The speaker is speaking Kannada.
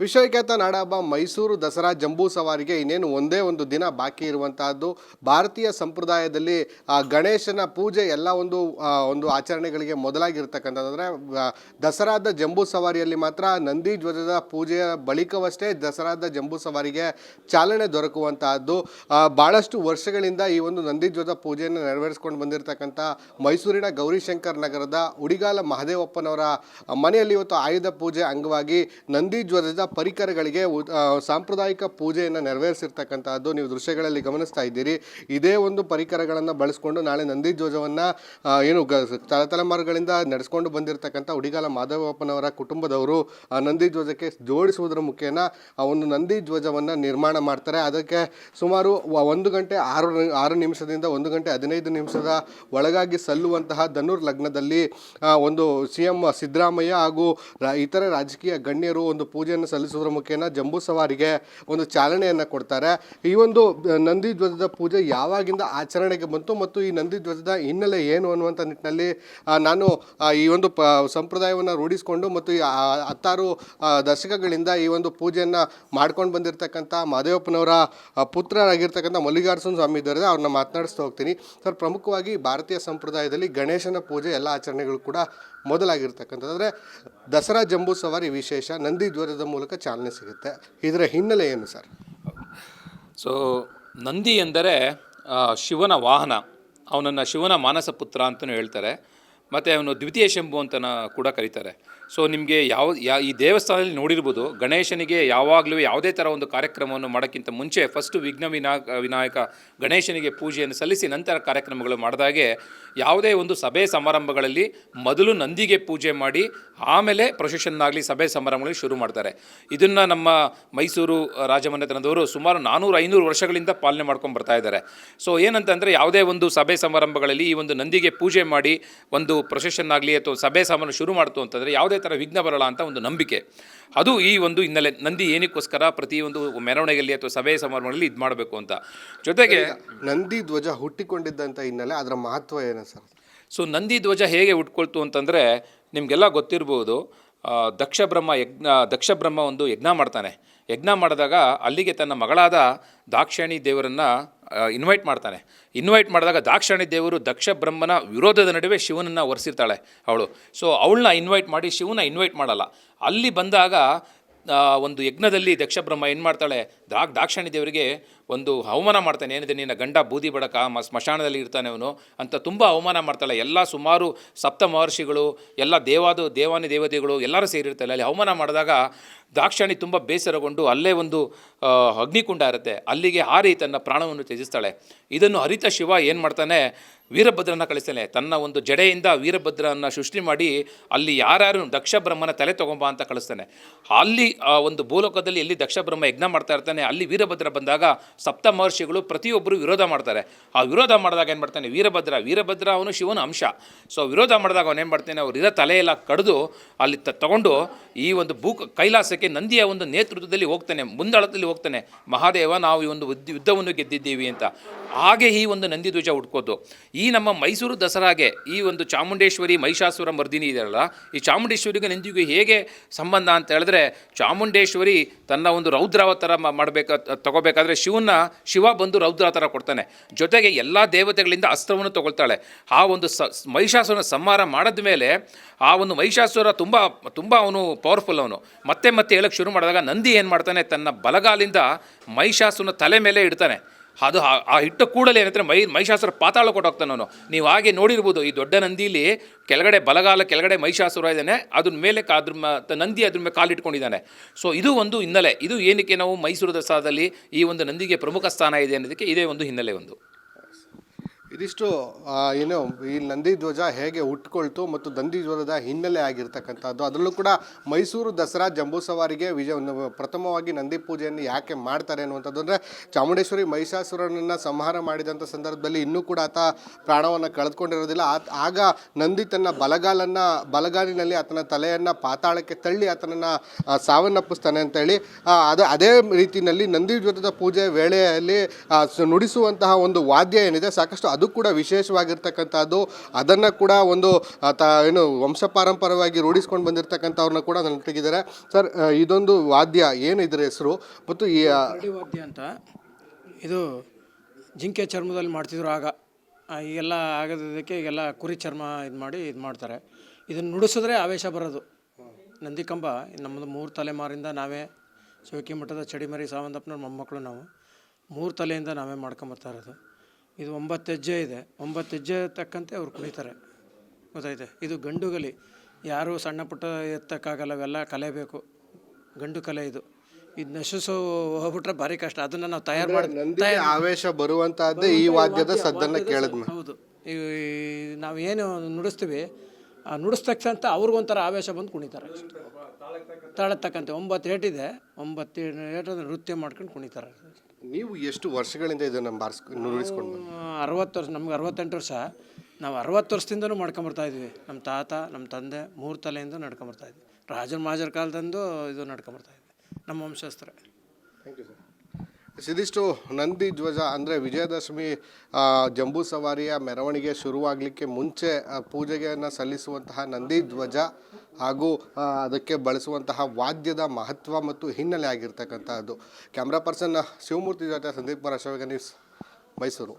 ವಿಶ್ವವಿಖ್ಯಾತ ನಾಡಹಬ್ಬ ಮೈಸೂರು ದಸರಾ ಜಂಬೂ ಸವಾರಿಗೆ ಇನ್ನೇನು ಒಂದೇ ಒಂದು ದಿನ ಬಾಕಿ ಇರುವಂತಹದ್ದು. ಭಾರತೀಯ ಸಂಪ್ರದಾಯದಲ್ಲಿ ಗಣೇಶನ ಪೂಜೆ ಎಲ್ಲ ಒಂದು ಒಂದು ಆಚರಣೆಗಳಿಗೆ ಮೊದಲಾಗಿರ್ತಕ್ಕಂಥದ್ದಂದರೆ ದಸರಾದ ಜಂಬೂ ಸವಾರಿಯಲ್ಲಿ ಮಾತ್ರ ನಂದಿ ಧ್ವಜದ ಪೂಜೆಯ ಬಳಿಕವಷ್ಟೇ ದಸರಾದ ಜಂಬೂ ಸವಾರಿಗೆ ಚಾಲನೆ ದೊರಕುವಂತಹದ್ದು. ಭಾಳಷ್ಟು ವರ್ಷಗಳಿಂದ ಈ ಒಂದು ನಂದಿ ಧ್ವಜ ಪೂಜೆಯನ್ನು ನೆರವೇರಿಸ್ಕೊಂಡು ಬಂದಿರತಕ್ಕಂಥ ಮೈಸೂರಿನ ಗೌರಿಶಂಕರ್ ನಗರದ ಉಡಿಗಾಲ ಮಹದೇವಪ್ಪನವರ ಮನೆಯಲ್ಲಿ ಇವತ್ತು ಆಯುಧ ಪೂಜೆ ಅಂಗವಾಗಿ ನಂದಿ ಧ್ವಜದ ಪರಿಕರಗಳಿಗೆ ಉ- ಸಾಂಪ್ರದಾಯಿಕ ಪೂಜೆಯನ್ನು ನೆರವೇರಿಸಿರ್ತಕ್ಕಂಥದ್ದು ನೀವು ದೃಶ್ಯಗಳಲ್ಲಿ ಗಮನಿಸ್ತಾ ಇದ್ದೀರಿ. ಇದೇ ಒಂದು ಪರಿಕರಗಳನ್ನು ಬಳಸ್ಕೊಂಡು ನಾಳೆ ನಂದಿ ಧ್ವಜವನ್ನು ಏನು ಗ ತಲೆತಲೆಮಾರುಗಳಿಂದ ನಡೆಸ್ಕೊಂಡು ಬಂದಿರತಕ್ಕಂಥ ಉಡಿಗಾಲ ಮಾಧವಪ್ಪನವರ ಕುಟುಂಬದವರು ನಂದಿ ಧ್ವಜಕ್ಕೆ ಜೋಡಿಸುವುದರ ಮುಖೇನ ಒಂದು ನಂದಿ ಧ್ವಜವನ್ನು ನಿರ್ಮಾಣ ಮಾಡ್ತಾರೆ. ಅದಕ್ಕೆ ಸುಮಾರು ಒಂದು ಗಂಟೆ ಆರು ಆರು ನಿಮಿಷದಿಂದ ಒಂದು ಗಂಟೆ ಹದಿನೈದು ನಿಮಿಷದ ಒಳಗಾಗಿ ಸಲ್ಲುವಂತಹ ಧನುರ್ ಲಗ್ನದಲ್ಲಿ ಒಂದು ಸಿ ಎಂ ಸಿದ್ದರಾಮಯ್ಯ ಹಾಗೂ ಇತರೆ ರಾಜಕೀಯ ಗಣ್ಯರು ಒಂದು ಪೂಜೆಯನ್ನು ಸಲ್ಲಿಸುವುದರ ಮುಖೇನ ಜಂಬೂ ಸವಾರಿಗೆ ಒಂದು ಚಾಲನೆಯನ್ನು ಕೊಡ್ತಾರೆ. ಈ ಒಂದು ನಂದಿ ಧ್ವಜದ ಪೂಜೆ ಯಾವಾಗಿಂದ ಆಚರಣೆಗೆ ಬಂತು ಮತ್ತು ಈ ನಂದಿ ಧ್ವಜದ ಹಿನ್ನೆಲೆ ಏನು ಅನ್ನುವಂಥ ನಿಟ್ಟಿನಲ್ಲಿ ನಾನು ಈ ಒಂದು ಪ, ಸಂಪ್ರದಾಯವನ್ನು ರೂಢಿಸಿಕೊಂಡು ಮತ್ತು ಈ ಹತ್ತಾರು ದಶಕಗಳಿಂದ ಈ ಒಂದು ಪೂಜೆಯನ್ನು ಮಾಡ್ಕೊಂಡು ಬಂದಿರತಕ್ಕಂಥ ಮಾದೇವಪ್ಪನವರ ಪುತ್ರರಾಗಿರ್ತಕ್ಕಂಥ ಮಲ್ಲಿಕಾರ್ಜುನ ಸ್ವಾಮಿ ಇದ್ದಾರೆ. ಅವ್ರನ್ನ ಮಾತನಾಡಿಸ್ತಾ ಹೋಗ್ತೀನಿ. ಸರ್, ಪ್ರಮುಖವಾಗಿ ಭಾರತೀಯ ಸಂಪ್ರದಾಯದಲ್ಲಿ ಗಣೇಶನ ಪೂಜೆ ಎಲ್ಲ ಆಚರಣೆಗಳು ಕೂಡ ಮೊದಲಾಗಿರ್ತಕ್ಕಂಥದ್ದು. ಅಂದರೆ ದಸರಾ ಜಂಬೂ ಸವಾರಿ ವಿಶೇಷ, ನಂದಿ ಧ್ವಜದ ಮೂಲಕ ಚಾಲನೆ ಸಿಗುತ್ತೆ. ಇದರ ಹಿನ್ನೆಲೆ ಏನು ಸರ್? ಸೊ ನಂದಿ ಎಂದರೆ ಶಿವನ ವಾಹನ. ಅವನನ್ನು ಶಿವನ ಮಾನಸ ಪುತ್ರ ಅಂತಲೂ ಹೇಳ್ತಾರೆ. ಮತ್ತು ಅವನು ದ್ವಿತೀಯ ಶಂಭು ಅಂತನ ಕೂಡ ಕರೀತಾರೆ. ಸೊ ನಿಮಗೆ ಯಾವ, ಯಾ, ಈ ದೇವಸ್ಥಾನದಲ್ಲಿ ನೋಡಿರ್ಬೋದು, ಗಣೇಶನಿಗೆ ಯಾವಾಗಲೂ ಯಾವುದೇ ಥರ ಒಂದು ಕಾರ್ಯಕ್ರಮವನ್ನು ಮಾಡೋಕ್ಕಿಂತ ಮುಂಚೆ ಫಸ್ಟು ವಿಘ್ನ ವಿನಾಯಕ ವಿನಾಯಕ ಗಣೇಶನಿಗೆ ಪೂಜೆಯನ್ನು ಸಲ್ಲಿಸಿ ನಂತರ ಕಾರ್ಯಕ್ರಮಗಳು ಮಾಡಿದಾಗೆ ಯಾವುದೇ ಒಂದು ಸಭೆ ಸಮಾರಂಭಗಳಲ್ಲಿ ಮೊದಲು ನಂದಿಗೆ ಪೂಜೆ ಮಾಡಿ ಆಮೇಲೆ ಪ್ರೊಸೆಷನ್ನಾಗಲಿ ಸಭೆ ಸಮಾರಂಭಗಳಿಗೆ ಶುರು ಮಾಡ್ತಾರೆ. ಇದನ್ನು ನಮ್ಮ ಮೈಸೂರು ರಾಜಮನೆತನದವರು ಸುಮಾರು ನಾನ್ನೂರು ಐನೂರು ವರ್ಷಗಳಿಂದ ಪಾಲನೆ ಮಾಡ್ಕೊಂಡು ಬರ್ತಾ ಇದ್ದಾರೆ. ಸೊ ಏನಂತಂದರೆ ಯಾವುದೇ ಒಂದು ಸಭೆ ಸಮಾರಂಭಗಳಲ್ಲಿ ಈ ಒಂದು ನಂದಿಗೆ ಪೂಜೆ ಮಾಡಿ ಒಂದು ಪ್ರೊಸೆಷನ್ ಆಗಲಿ ಅಥವಾ ಸಭೆ ಸಮಾರಂಭ ಶುರು ಮಾಡ್ತು ಅಂತಂದರೆ ಯಾವುದೇ ಥರ ವಿಘ್ನ ಬರಲ್ಲ ಅಂತ ಒಂದು ನಂಬಿಕೆ. ಅದು ಈ ಒಂದು ಹಿನ್ನೆಲೆ. ನಂದಿ ಏನಕ್ಕೋಸ್ಕರ ಪ್ರತಿಯೊಂದು ಮೆರವಣಿಗೆಯಲ್ಲಿ ಅಥವಾ ಸಭೆ ಸಮಾರಂಭಗಳಲ್ಲಿ ಇದು ಮಾಡಬೇಕು ಅಂತ. ಜೊತೆಗೆ ನಂದಿ ಧ್ವಜ ಹುಟ್ಟಿಕೊಂಡಿದ್ದಂಥ ಹಿನ್ನೆಲೆ ಅದರ ಮಹತ್ವ ಏನು ಸರ್? ಸೊ ನಂದಿ ಧ್ವಜ ಹೇಗೆ ಉಟ್ಕೊಳ್ತು ಅಂತಂದರೆ ನಿಮಗೆಲ್ಲ ಗೊತ್ತಿರ್ಬೋದು ದಕ್ಷ ಬ್ರಹ್ಮ ಯಜ್ಞ ದಕ್ಷ ಬ್ರಹ್ಮ ಒಂದು ಯಜ್ಞ ಮಾಡ್ತಾನೆ. ಯಜ್ಞ ಮಾಡಿದಾಗ ಅಲ್ಲಿಗೆ ತನ್ನ ಮಗಳಾದ ದಾಕ್ಷಾಣಿ ದೇವರನ್ನು ಇನ್ವೈಟ್ ಮಾಡ್ತಾನೆ. ಇನ್ವೈಟ್ ಮಾಡಿದಾಗ ದಾಕ್ಷಾಣಿ ದೇವರು ದಕ್ಷ ಬ್ರಹ್ಮನ ವಿರೋಧದ ನಡುವೆ ಶಿವನನ್ನು ಒರೆಸಿರ್ತಾಳೆ ಅವಳು. ಸೊ ಅವಳನ್ನ ಇನ್ವೈಟ್ ಮಾಡಿ ಶಿವನ ಇನ್ವೈಟ್ ಮಾಡಲ್ಲ. ಅಲ್ಲಿ ಬಂದಾಗ ಒಂದು ಯಜ್ಞದಲ್ಲಿ ದಕ್ಷ ಬ್ರಹ್ಮ ಏನು ಮಾಡ್ತಾಳೆ, ದಾಕ್ ದಾಕ್ಷಾಣಿ ದೇವರಿಗೆ ಒಂದು ಅವಮಾನ ಮಾಡ್ತಾನೆ. ಏನಿದೆ ನಿನ್ನ ಗಂಡ ಬೂದಿ ಬಡಕ, ಮ, ಸ್ಮಶಾನದಲ್ಲಿ ಇರ್ತಾನೆ ಅವನು ಅಂತ ತುಂಬ ಅವಮಾನ ಮಾಡ್ತಾಳೆ. ಎಲ್ಲ ಸುಮಾರು ಸಪ್ತ ಮಹರ್ಷಿಗಳು ಎಲ್ಲ ದೇವಾದು, ದೇವಾನಿ, ದೇವತೆಗಳು ಎಲ್ಲರೂ ಸೇರಿರ್ತಾರೆ ಅಲ್ಲಿ ಅವಮಾನ ಮಾಡಿದಾಗ ದಾಕ್ಷಾಣಿ ತುಂಬ ಬೇಸರಗೊಂಡು ಅಲ್ಲೇ ಒಂದು ಅಗ್ನಿಕುಂಡ ಇರುತ್ತೆ. ಅಲ್ಲಿಗೆ ಹಾರಿ ತನ್ನ ಪ್ರಾಣವನ್ನು ತ್ಯಜಿಸ್ತಾಳೆ. ಇದನ್ನು ಹರಿತ ಶಿವ ಏನು ಮಾಡ್ತಾನೆ? ವೀರಭದ್ರನ ಕಳಿಸ್ತಾನೆ. ತನ್ನ ಒಂದು ಜಡೆಯಿಂದ ವೀರಭದ್ರನ ಸೃಷ್ಟಿ ಮಾಡಿ ಅಲ್ಲಿ ಯಾರ್ಯಾರು ದಕ್ಷ ಬ್ರಹ್ಮನ ತಲೆ ತಗೊಂಬ ಅಂತ ಕಳಿಸ್ತಾನೆ. ಅಲ್ಲಿ, ಆ, ಒಂದು ಭೂಲೋಕದಲ್ಲಿ ಎಲ್ಲಿ ದಕ್ಷ ಬ್ರಹ್ಮ ಯಜ್ಞ ಮಾಡ್ತಾ ಇರ್ತಾನೆ, ಅಲ್ಲಿ ವೀರಭದ್ರ ಬಂದಾಗ ಸಪ್ತ ಮಹರ್ಷಿಗಳು ಪ್ರತಿಯೊಬ್ಬರು ವಿರೋಧ ಮಾಡ್ತಾರೆ. ಆ ವಿರೋಧ ಮಾಡಿದಾಗ ಏನು ಮಾಡ್ತಾನೆ? ವೀರಭದ್ರ ವೀರಭದ್ರ ಅವನು ಶಿವನ ಅಂಶ. ಸೊ ವಿರೋಧ ಮಾಡಿದಾಗ ಅವನೇನು ಮಾಡ್ತಾನೆ? ಅವ್ರು ಇರೋ ತಲೆಯೆಲ್ಲ ಕಡಿದು ಅಲ್ಲಿ ತಗೊಂಡು ಈ ಒಂದು ಭೂ, ಕೈಲಾಸಕ್ಕೆ ನಂದಿಯ ಒಂದು ನೇತೃತ್ವದಲ್ಲಿ ಹೋಗ್ತಾನೆ, ಮುಂದಳದಲ್ಲಿ ಹೋಗ್ತಾನೆ, ಮಹಾದೇವ, ನಾವು ಈ ಒಂದು ಯುದ್ಧವನ್ನು ಗೆದ್ದಿದ್ದೀವಿ ಅಂತ. ಹಾಗೆ ಈ ಒಂದು ನಂದಿ ಧ್ವಜ ಹುಡ್ಕೋದು ಈ ನಮ್ಮ ಮೈಸೂರು ದಸರಾಗೆ ಈ ಒಂದು ಚಾಮುಂಡೇಶ್ವರಿ ಮಹಿಷಾಸುರ ಮರ್ದಿನಿ ಇದೆಯಲ್ಲ, ಈ ಚಾಮುಂಡೇಶ್ವರಿಗೆ ನಂದಿಗೂ ಹೇಗೆ ಸಂಬಂಧ ಅಂತ ಹೇಳಿದ್ರೆ, ಚಾಮುಂಡೇಶ್ವರಿ ತನ್ನ ಒಂದು ರೌದ್ರಾವತಾರ ಮಾಡಬೇಕು, ತಗೋಬೇಕಾದ್ರೆ ಶಿವನ ಶಿವ ಬಂದು ರೌದ್ರಾವತಾರ ಕೊಡ್ತಾನೆ. ಜೊತೆಗೆ ಎಲ್ಲ ದೇವತೆಗಳಿಂದ ಅಸ್ತ್ರವನ್ನು ತಗೊಳ್ತಾಳೆ. ಆ ಒಂದು ಸ ಮಹಿಷಾಸುರನ ಸಂಹಾರ ಮಾಡಿದ ಮೇಲೆ ಆ ಒಂದು ಮಹಿಷಾಸುರ ತುಂಬ ತುಂಬ ಅವನು ಪವರ್ಫುಲ್ ಅವನು. ಮತ್ತೆ ಮತ್ತೆ ಹೇಳಕ್ಕೆ ಶುರು ಮಾಡಿದಾಗ ನಂದಿ ಏನು ಮಾಡ್ತಾನೆ, ತನ್ನ ಬಲಗಾಲಿಂದ ಮಹಿಷಾಸುರನ ತಲೆ ಮೇಲೆ ಇಡ್ತಾನೆ. ಅದು ಆ- ಹಿಟ್ಟ ಇಟ್ಟ ಕೂಡಲೇ ಏನಂದ್ರೆ ಮೈ ಮಹಿಷಾಸುರ ಪಾತಾಳ ಕೊಟ್ಟೋಗ್ತಾನೆ ಅವನು. ನೀವು ಹಾಗೆ ನೋಡಿರ್ಬೋದು, ಈ ದೊಡ್ಡ ನಂದಿಲಿ ಕೆಳಗಡೆ ಬಲಗಾಲ, ಕೆಳಗಡೆ ಮಹಿಷಾಸುರ ಇದ್ದಾನೆ, ಅದ್ರ ಮೇಲೆ ಅದ್ರ ನಂದಿ ಅದ್ರ ಮೇಲೆ ಕಾಲಿಟ್ಕೊಂಡಿದ್ದಾನೆ. ಸೊ ಇದು ಒಂದು ಹಿನ್ನೆಲೆ. ಇದು ಏನಕ್ಕೆ ನಾವು ಮೈಸೂರು ದಸರಾದಲ್ಲಿ ಈ ಒಂದು ನಂದಿಗೆ ಪ್ರಮುಖ ಸ್ಥಾನ ಇದೆ ಅನ್ನೋದಕ್ಕೆ ಇದೇ ಒಂದು ಹಿನ್ನೆಲೆ ಒಂದು. ಇದಿಷ್ಟು ಏನು, ಈ ನಂದಿ ಧ್ವಜ ಹೇಗೆ ಹುಟ್ಕೊಳ್ತು ಮತ್ತು ನಂದಿ ಧ್ವಜದ ಹಿನ್ನೆಲೆ ಆಗಿರ್ತಕ್ಕಂಥದ್ದು, ಅದರಲ್ಲೂ ಕೂಡ ಮೈಸೂರು ದಸರಾ ಜಂಬೂ ಸವಾರಿಗೆ ವಿಜಯ, ಪ್ರಥಮವಾಗಿ ನಂದಿ ಪೂಜೆಯನ್ನು ಯಾಕೆ ಮಾಡ್ತಾರೆ ಅನ್ನುವಂಥದ್ದು. ಅಂದರೆ ಚಾಮುಂಡೇಶ್ವರಿ ಮಹಿಷಾಸುರನನ್ನು ಸಂಹಾರ ಮಾಡಿದಂಥ ಸಂದರ್ಭದಲ್ಲಿ ಇನ್ನೂ ಕೂಡ ಆತ ಪ್ರಾಣವನ್ನು ಕಳೆದುಕೊಂಡಿರೋದಿಲ್ಲ. ಆಗ ನಂದಿ ತನ್ನ ಬಲಗಾಲನ್ನು, ಬಲಗಾಲಿನಲ್ಲಿ ಆತನ ತಲೆಯನ್ನು ಪಾತಾಳಕ್ಕೆ ತಳ್ಳಿ ಆತನನ್ನು ಸಾವನ್ನಪ್ಪಿಸ್ತಾನೆ ಅಂತೇಳಿ ಅದು, ಅದೇ ರೀತಿಯಲ್ಲಿ ನಂದಿ ಧ್ವಜದ ಪೂಜೆ ವೇಳೆಯಲ್ಲಿ ನುಡಿಸುವಂತಹ ಒಂದು ವಾದ್ಯ ಏನಿದೆ, ಸಾಕಷ್ಟು ಅದು ಕೂಡ ವಿಶೇಷವಾಗಿರ್ತಕ್ಕಂಥದ್ದು. ಅದನ್ನು ಕೂಡ ಒಂದು ತ, ಏನು ವಂಶ ಪಾರಂಪರವಾಗಿ ರೂಢಿಸ್ಕೊಂಡು ಬಂದಿರತಕ್ಕಂಥವ್ರನ್ನ ಕೂಡ ನನ್ನ ತೆಗಿದ್ದಾರೆ ಸರ್ ಇದೊಂದು ವಾದ್ಯ, ಏನು ಇದ್ರ ಹೆಸರು? ಮತ್ತು ಈ ವಾದ್ಯ ಅಂತ, ಇದು ಜಿಂಕೆ ಚರ್ಮದಲ್ಲಿ ಮಾಡ್ತಿದ್ರು ಆಗ. ಈಗೆಲ್ಲ ಆಗದಕ್ಕೆ ಈಗೆಲ್ಲ ಕುರಿ ಚರ್ಮ ಇದು ಮಾಡಿ ಇದು ಮಾಡ್ತಾರೆ. ಇದನ್ನು ನುಡಿಸಿದ್ರೆ ಆವೇಶ ಬರೋದು. ನಂದಿಕಂಬ, ನಮ್ಮದು ಮೂರು ತಲೆಮಾರಿಂದ ನಾವೇ ಶಿವಕಿ ಮಠದ ಚಡಿಮರಿ ಸಾವಂತಪ್ಪನವ್ರ, ಮೊಮ್ಮಕ್ಕಳು ನಾವು ಮೂರು ತಲೆಯಿಂದ ನಾವೇ ಮಾಡ್ಕೊಂಬರ್ತಾ ಇರೋದು. ಇದು ಒಂಬತ್ತು ಹೆಜ್ಜೆ ಇದೆ. ಒಂಬತ್ತು ಹೆಜ್ಜೆ ತಕ್ಕಂತೆ ಅವ್ರು ಕುಣಿತಾರೆ. ಗೊತ್ತಾಯ್ತೆ? ಇದು ಗಂಡುಗಲಿ ಯಾರೂ ಸಣ್ಣ ಪುಟ್ಟ ಎತ್ತಕ್ಕಾಗಲ್ಲ ಅವೆಲ್ಲ ಕಲೆಬೇಕು ಗಂಡು ಕಲೆ ಇದು. ಇದು ನಶಿಸೋ ಹೋಗ್ಬಿಟ್ರೆ ಭಾರಿ ಕಷ್ಟ. ಅದನ್ನು ನಾವು ತಯಾರು ಮಾಡಿ ಆವೇಶ ಬರುವಂತಹದ್ದೇ ಈ ವಾದ್ಯದ ಸದ್ದನ್ನ ಕೇಳಿದ್ ಹೌದು. ಈ ನಾವು ಏನು ನುಡಿಸ್ತೀವಿ ಆ ನುಡಿಸ್ತಕ್ಕಂಥ ಅವ್ರಿಗೊಂಥರ ಆವೇಶ ಬಂದು ಕುಣಿತಾರೆ ತಾಳದ ತಕ್ಕಂತೆ ಒಂಬತ್ತು ಏಟಿದೆ ಒಂಬತ್ತು ಏಟು ನೃತ್ಯ ಮಾಡ್ಕೊಂಡು ಕುಣಿತಾರೆ. ನೀವು ಎಷ್ಟು ವರ್ಷಗಳಿಂದ ಇದನ್ನು ಬಾರಿಸ್ಕೊಂಡು ನುಡಿಸ್ಕೊಂಡು? ಅರವತ್ತು ವರ್ಷ ನಮ್ಗೆ ಅರವತ್ತೆಂಟು ವರ್ಷ. ನಾವು ಅರವತ್ತು ವರ್ಷದಿಂದನೂ ಮಾಡ್ಕೊಂಬರ್ತಾ ಇದ್ವಿ. ನಮ್ಮ ತಾತ ನಮ್ಮ ತಂದೆ ಮೂರು ತಲೆಯಿಂದ ನಡ್ಕೊಂಬರ್ತಾ ಇದ್ವಿ. ರಾಜರ ಮಾಜರ ಕಾಲದಂದು ಇದು ನಡ್ಕೊಂಬರ್ತಾ ಇದ್ವಿ. ನಮ್ಮ ವಂಶಸ್ಥರ. ಇದಿಷ್ಟು ನಂದಿ ಧ್ವಜ ಅಂದರೆ ವಿಜಯದಶಮಿ ಜಂಬೂ ಸವಾರಿಯ ಮೆರವಣಿಗೆ ಶುರುವಾಗಲಿಕ್ಕೆ ಮುಂಚೆ ಪೂಜೆಗೆಯನ್ನು ಪೂಜೆಯನ್ನು ಸಲ್ಲಿಸುವಂತಹ ನಂದಿ ಧ್ವಜ ಹಾಗೂ ಅದಕ್ಕೆ ಬಳಸುವಂತಹ ವಾದ್ಯದ ಮಹತ್ವ ಮತ್ತು ಹಿನ್ನೆಲೆ ಆಗಿರ್ತಕ್ಕಂಥದ್ದು ಕ್ಯಾಮ್ರಾ ಪರ್ಸನ್ ಶಿವಮೂರ್ತಿ ಜೊತೆ ಸಂದೀಪ್ ಕುಮಾರ್ ನ್ಯೂಸ್ ಮೈಸೂರು.